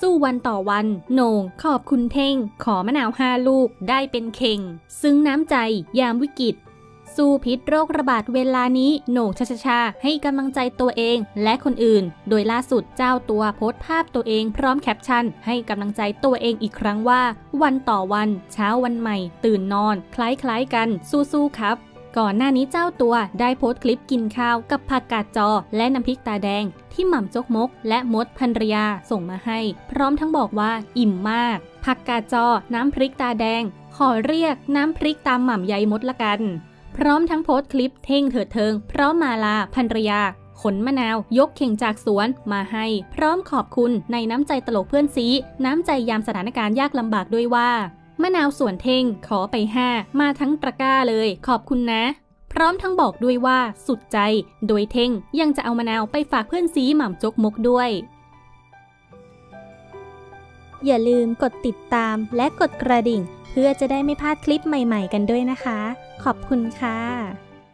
สู้วันต่อวันโหน่งขอบคุณเท่ง ขอมะนาวห้าลูกได้เป็นเข่ง ซึ้งน้ำใจยามวิกฤตสู้พิษโรคระบาดเวลานี้โหน่งชาชาชาให้กำลังใจตัวเองและคนอื่น โดยล่าสุดเจ้าตัวโพสต์ภาพตัวเองพร้อมแคปชั่น ให้กำลังใจตัวเองอีกครั้งว่า วันต่อวัน เช้าวันใหม่ ตื่นนอน คล้ายๆกัน สู้ๆครับ ก่อนหน้านี้เจ้าตัวได้โพสต์คลิปกินข้าวกับผักกาดจอ และน้ำพริกตาแดง ที่หม่ำจกมก และมดภรรยาส่งมาให้ พร้อมทั้งบอกว่าอิ่มมาก ผักกาดจอ น้ำพริกตาแดง ขอเรียกน้ำพริกตามหม่ำใยมดละกัน พร้อมทั้งโพสต์คลิปเท่งเถิดเทิง พร้อมมาลาภรรยาขนมะนาว ยกเข่งจากสวนมาให้ พร้อมขอบคุณในน้ำใจตลกเพื่อนซี น้ำใจยามสถานการณ์ยากลำบากด้วยว่า มะนาวสวนเท่งขอไปห้ามาทั้งตะกร้าเลย ขอบคุณนะ พร้อมทั้งบอกด้วยว่าสุดใจ โดยเท่งยังจะเอามะนาวไปฝากเพื่อนซีหม่ำจกมกด้วย อย่าลืมกดติดตามและกดกระดิ่ง เพื่อจะได้ไม่พลาดคลิปใหม่ ๆ กันด้วยนะคะ ขอบคุณค่ะ